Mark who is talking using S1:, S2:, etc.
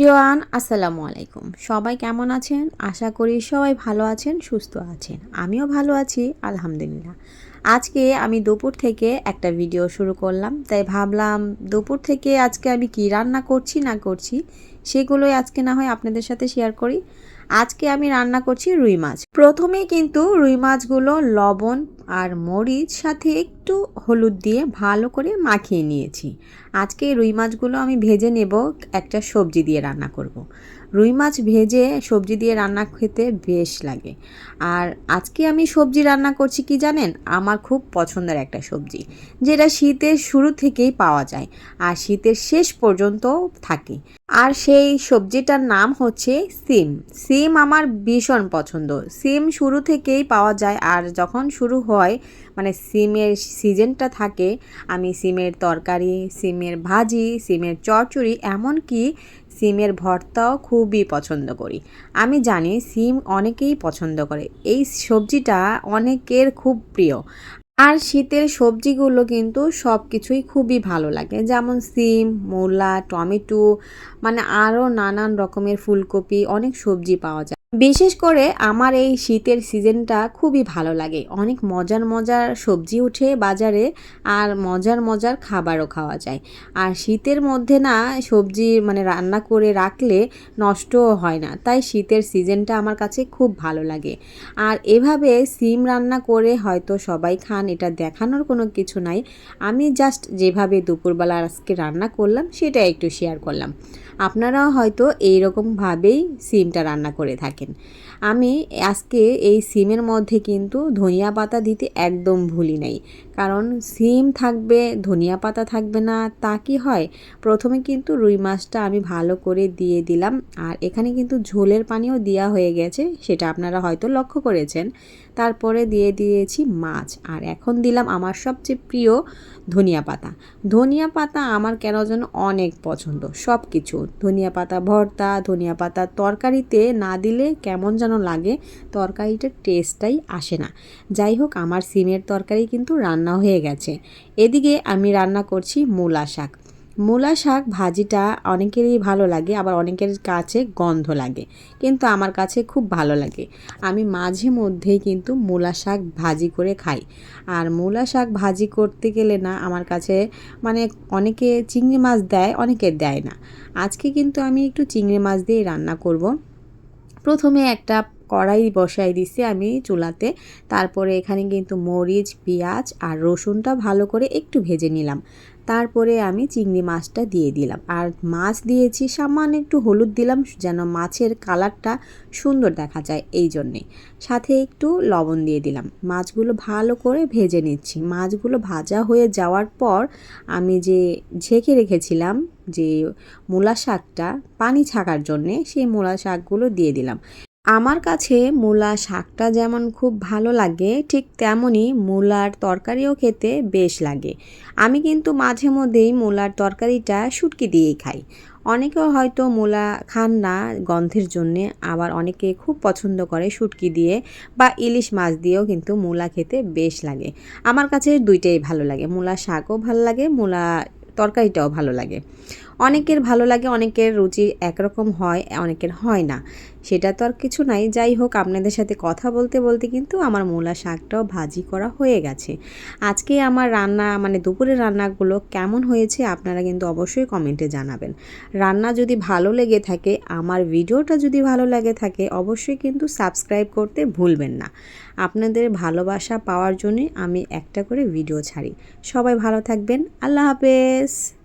S1: Everyone, আসসালামু আলাইকুম। সবাই কেমন আছেন? আশা করি সবাই ভালো আছেন, সুস্থ আছেন। আমিও ভালো আছি, আলহামদুলিল্লাহ। আজকে আমি দুপুর থেকে একটা ভিডিও শুরু করলাম, তাই ভাবলাম দুপুর থেকে আজকে আমি কি রান্না করছি না করছি, সেগুলোই আজকে না হয় আপনাদের সাথে শেয়ার করি। আজকে আমি রান্না করছি রুই মাছ। প্রথমে কিন্তু রুই মাছগুলো লবণ আর মরিচ সাথে একটু হলুদ দিয়ে ভালো করে মাখিয়ে নিয়েছি। আজকে রুই মাছগুলো আমি ভেজে নেব, একটা সবজি দিয়ে রান্না করব। রুই মাছ ভেজে সবজি দিয়ে রান্না খেতে বেশ লাগে। আর আজকে আমি সবজি রান্না করছি কি জানেন? আমার খুব পছন্দের একটা সবজি, যেটা শীতের শুরু থেকেই পাওয়া যায় আর শীতের শেষ পর্যন্ত থাকে। আর সেই সবজিটার নাম হচ্ছে সিম। সিম আমার ভীষণ পছন্দ। সিম শুরু থেকেই পাওয়া যায় আর যখন শুরু হয় মানে সিমের সিজনটা থাকে, আমি সিমের তরকারি, সিমের ভাজি, সিমের চচ্চড়ি এমনকি সিমের ভর্তাও খুবই পছন্দ করি। আমি জানি সিম অনেকেই পছন্দ করে, এই সবজিটা অনেকের খুব প্রিয়। আর শীতের সবজিগুলো কিন্তু সব কিছুই খুবই ভালো লাগে, যেমন সিম, মূলা, টমেটো মানে আরও নানান রকমের ফুলকপি, অনেক সবজি পাওয়া যায়। বিশেষ করে আমার এই শীতের সিজনটা খুবই ভালো লাগে। অনেক মজার মজার সবজি উঠে বাজারে আর মজার মজার খাবারও খাওয়া যায়। আর শীতের মধ্যে না সবজি মানে রান্না করে রাখলে নষ্টও হয় না। তাই শীতের সিজনটা আমার কাছে খুব ভালো লাগে। আর এভাবে সিম রান্না করে হয়তো সবাই খান, এটা দেখানোর কোনো কিছু নাই। আমি জাস্ট যেভাবে দুপুরবেলা আজকে রান্না করলাম সেটা একটু শেয়ার করলাম। আপনারাও হয়তো এইরকমভাবেই সিমটা রান্না করে থাকেন। আমি আজকে এই সিমের মধ্যে কিন্তু ধনিয়া পাতা দিতে একদম ভুলি নাই। কারণ সিম থাকবে, ধনিয়া পাতা থাকবে না, তা কি হয়? প্রথমে কিন্তু রুই মাছটা আমি ভালো করে দিয়ে দিলাম। আর এখানে কিন্তু ঝোলের পানিও দেওয়া হয়ে গেছে, সেটা আপনারা হয়তো লক্ষ্য করেছেন। তারপরে দিয়ে দিয়েছি মাছ। আর এখন দিলাম আমার সবচেয়ে প্রিয় ধনিয়া পাতা। ধনিয়া পাতা আমার কেন যেন অনেক পছন্দ সব কিছু ধনিয়া পাতা ভর্তা, ধনিয়া পাতা তরকারিতে না দিলে কেমন যেন লাগে তরকারিটার টেস্টটাই আসে না। যাই হোক, আমার সিমের তরকারি কিন্তু রান্না হয়ে গেছে। এদিকে আমি রান্না করছি মূলা শাক। মূলা শাক ভাজিটা অনেকেরই ভালো লাগে, আবার অনেকের কাছে গন্ধ লাগে, কিন্তু আমার কাছে খুব ভালো লাগে। আমি মাঝে মধ্যেই কিন্তু মূলা শাক ভাজি করে খাই। আর মূলা শাক ভাজি করতে গেলে না, আমার কাছে মানে অনেকে চিংড়ি মাছ দেয়, অনেকে দেয় না। আজকে কিন্তু আমি একটু চিংড়ি মাছ দিয়ে রান্না করব। প্রথমে একটা কড়াই বসাই দিছি আমি চুলাতে, তারপরে এখানে কিন্তু মরিচ, পেঁয়াজ আর রসুনটা ভালো করে একটু ভেজে নিলাম। তারপরে আমি চিংড়ি মাছটা দিয়ে দিলাম। আর মাছ দিয়েছি, সামান্য একটু হলুদ দিলাম যেন মাছের কালারটা সুন্দর দেখা যায় এই জন্যে। সাথে একটু লবণ দিয়ে দিলাম। মাছগুলো ভালো করে ভেজে নিচ্ছি। মাছগুলো ভাজা হয়ে যাওয়ার পর আমি যে ঝেঁকে রেখেছিলাম যে মূলা শাকটা পানি ছাকার জন্যে, সেই মূলা শাকগুলো দিয়ে দিলাম। আমার কাছে মূলা শাকটা যেমন খুব ভালো লাগে, ঠিক তেমনই মূলার তরকারিও খেতে বেশ লাগে। আমি কিন্তু মাঝে মধ্যেই মূলার তরকারিটা শুটকি দিয়েই খাই। অনেকেও হয়তো মূলা খান না গন্ধের জন্যে, আবার অনেকে খুব পছন্দ করে শুটকি দিয়ে বা ইলিশ মাছ দিয়েও কিন্তু মূলা খেতে বেশ লাগে। আমার কাছে দুইটাই ভালো লাগে। মূলা শাকও ভালো লাগে, মূলা তরকারিটাও ভালো লাগে। অনেকের ভালো লাগে, অনেকের রুচি একরকম হয়, অনেকের হয় না। সেটা তো আর কিছু নাই। যাই হোক, আপনাদের সাথে কথা বলতে বলতে কিন্তু আমার মূলা শাকটাও ভাজি করা হয়ে গেছে। আজকে আমার রান্না মানে দুপুরের রান্নাগুলো কেমন হয়েছে আপনারা কিন্তু অবশ্যই কমেন্টে জানাবেন। রান্না যদি ভালো লেগে থাকে, আমার ভিডিওটা যদি ভালো লাগে থাকে, অবশ্যই কিন্তু সাবস্ক্রাইব করতে ভুলবেন না। আপনাদের ভালোবাসা পাওয়ার জন্যে আমি একটা করে ভিডিও ছাড়ি। সবাই ভালো থাকবেন। আল্লাহ হাফেজ।